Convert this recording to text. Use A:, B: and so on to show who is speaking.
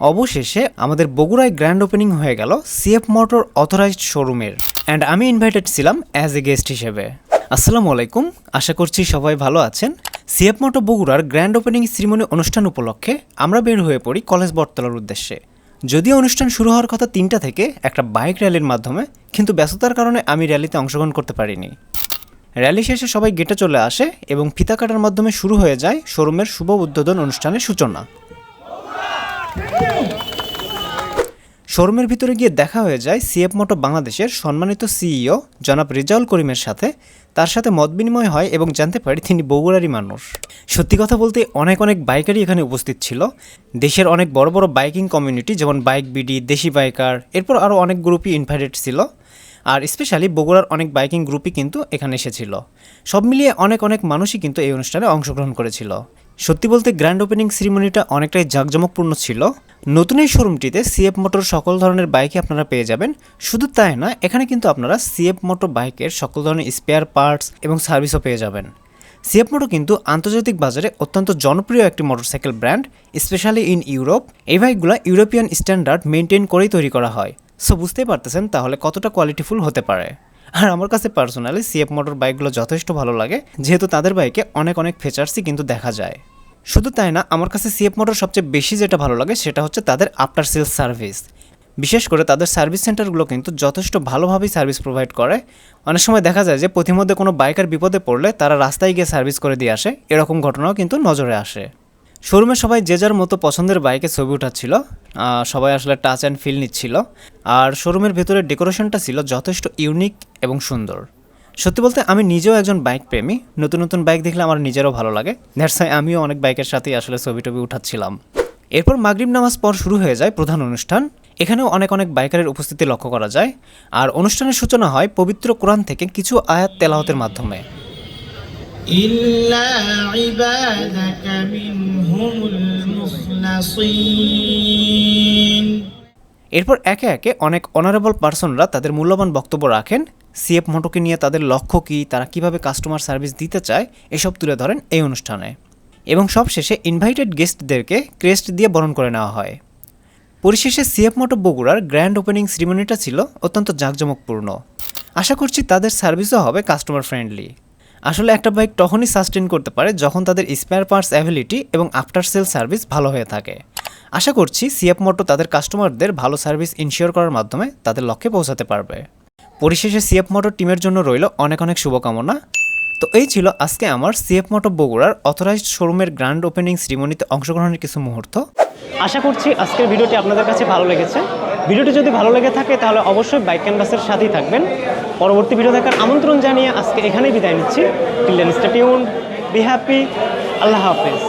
A: অবশেষে আমাদের বগুড়ায় গ্র্যান্ড ওপেনিং হয়ে গেল সিএফ মোটর অথরাইজড শোরুমের অ্যান্ড আমি ইনভাইটেড ছিলাম অ্যাজ এ গেস্ট হিসেবে। আসসালামু আলাইকুম, আশা করছি সবাই ভালো আছেন। সিএফ মোটর বগুড়ার গ্র্যান্ড ওপেনিং সিরিমনি অনুষ্ঠান উপলক্ষে আমরা বের হয়ে পড়ি কলেজ বটতলার উদ্দেশ্যে। যদিও অনুষ্ঠান শুরু হওয়ার কথা তিনটা থেকে একটা বাইক র্যালির মাধ্যমে, কিন্তু ব্যস্ততার কারণে আমি র্যালিতে অংশগ্রহণ করতে পারিনি। র্যালি শেষে সবাই গেটে চলে আসে এবং ফিতা কাটার মাধ্যমে শুরু হয়ে যায় শোরুমের শুভ উদ্বোধন অনুষ্ঠানের সূচনা। শোরুমের ভিতরে গিয়ে দেখা হয়ে যায় সিএফ মোটো বাংলাদেশের সম্মানিত সিইও জনাব রেজাউল করিমের সাথে। তার সাথে মত বিনিময় হয় এবং জানতে পারি তিনি বগুড়ারই মানুষ। সত্যি কথা বলতে অনেক অনেক বাইকারই এখানে উপস্থিত ছিল। দেশের অনেক বড় বড় বাইকিং কমিউনিটি যেমন বাইক বিডি, দেশি বাইকার, এরপর আরও অনেক গ্রুপই ইনভাইটেড ছিল। আর স্পেশালি বগুড়ার অনেক বাইকিং গ্রুপই কিন্তু এখানে এসেছিল। সব মিলিয়ে অনেক অনেক মানুষই কিন্তু এই অনুষ্ঠানে অংশগ্রহণ করেছিল। সত্যি বলতে গ্র্যান্ড ওপেনিং সিরিমনিটা অনেকটাই জাঁকজমকপূর্ণ ছিল। নতুন এই শোরুমটিতে সিএফ মোটর সকল ধরনের বাইকই আপনারা পেয়ে যাবেন। শুধু তাই না এখানে কিন্তু আপনারা সিএফ মোটর বাইকের সকল ধরনের স্পেয়ার পার্টস এবং সার্ভিসও পেয়ে যাবেন। সিএফ মোটো কিন্তু আন্তর্জাতিক বাজারে অত্যন্ত জনপ্রিয় একটি motorcycle brand specially in Europe এই বাইকগুলো ইউরোপিয়ান স্ট্যান্ডার্ড মেনটেন করেই তৈরি করা হয়। সো বুঝতেই পারতেছেন তাহলে কতটা কোয়ালিটিফুল হতে পারে। আর আমার কাছে পার্সোনালি সিএফ মোটর বাইকগুলো যথেষ্ট ভালো লাগে, যেহেতু তাদের বাইকে অনেক অনেক ফিচার্সই কিন্তু দেখা যায়। শুধু তাই না, আমার কাছে সিএফ মোটর সবচেয়ে বেশি যেটা ভালো লাগে সেটা হচ্ছে তাদের আফটার সেলস সার্ভিস বিশেষ করে তাদের সার্ভিস সেন্টারগুলো কিন্তু যথেষ্ট ভালোভাবেই সার্ভিস প্রোভাইড করে। অনেক সময় দেখা যায় যে পথিমধ্যে কোনো বাইকার বিপদে পড়লে তারা রাস্তায় গিয়ে সার্ভিস করে দিয়ে আসে, এরকম ঘটনাও কিন্তু নজরে আসে। শোরুমে সবাই যে যার মতো পছন্দের বাইকে ছবি উঠাচ্ছিল সবাই আসলে টাচ অ্যান্ড ফিল নিচ্ছিল। আর শোরুমের ভেতরে ডেকোরেশনটা ছিল যথেষ্ট ইউনিক এবং সুন্দর। সত্যি বলতে আমি নিজেও একজন বাইক প্রেমী। নতুন নতুন বাইক দেখলে আমার নিজেরও ভালো লাগে। দ্যাটস আমিও অনেক বাইকের সাথেই আসলে ছবি টবি উঠাচ্ছিলাম। এরপর মাগরিব নামাজ পর শুরু হয়ে যায় প্রধান অনুষ্ঠান। এখানেও অনেক অনেক বাইকারের উপস্থিতি লক্ষ্য করা যায়। আর অনুষ্ঠানের সূচনা হয় পবিত্র কোরআন থেকে কিছু আয়াত তেলাহতের মাধ্যমে।
B: إلا عبادك منهم المخلصين
A: এরপর একে একে অনেক অনারেবল পার্সনরা তাদের মূল্যবান বক্তব্য রাখেন সিএফ মোটোকে নিয়ে তাদের লক্ষ্য কী তারা কিভাবে কাস্টমার সার্ভিস দিতে চায় এসব তুলে ধরেন এই অনুষ্ঠানে এবং সব শেষে ইনভাইটেড গেস্টদেরকে ক্রেস্ট দিয়ে বরণ করে নেওয়া হয় পরিশেষে সিএফ মোটো বগুড়ার গ্র্যান্ড ওপেনিং সেরিমনিটা ছিল অত্যন্ত জাঁকজমকপূর্ণ আশা করছি তাদের সার্ভিসও হবে কাস্টমার ফ্রেন্ডলি আসলে একটা বাইক তখনই সাস্টেন করতে পারে যখন তাদের স্পেয়ার পার্টস অ্যাভিলিটি এবং আফটার সেল সার্ভিস ভালো হয়ে থাকে। আশা করছি সিএফ মোটো তাদের কাস্টমারদের ভালো সার্ভিস ইনশিওর করার মাধ্যমে তাদের লক্ষ্যে পৌঁছাতে পারবে। পরিশেষে সিএফ মোটর টিমের জন্য রইল অনেক অনেক শুভকামনা। তো এই ছিল আজকে আমার সিএফ মোটর বগুড়ার অথরাইজড শোরুমের গ্র্যান্ড ওপেনিং সেরিমনিতে অংশগ্রহণের কিছু মুহূর্ত। আশা করছি আজকের ভিডিওটি আপনাদের কাছে ভালো লেগেছে। ভিডিওটি যদি ভালো লেগে থাকে তাহলে অবশ্যই বাইক ক্যানভাসের সাথেই থাকবেন। পরবর্তী ভিডিও দেখার আমন্ত্রণ জানিয়ে আজকে এখানেই বিদায় নিচ্ছি। Till then stay tuned be happy আল্লাহ হাফেজ।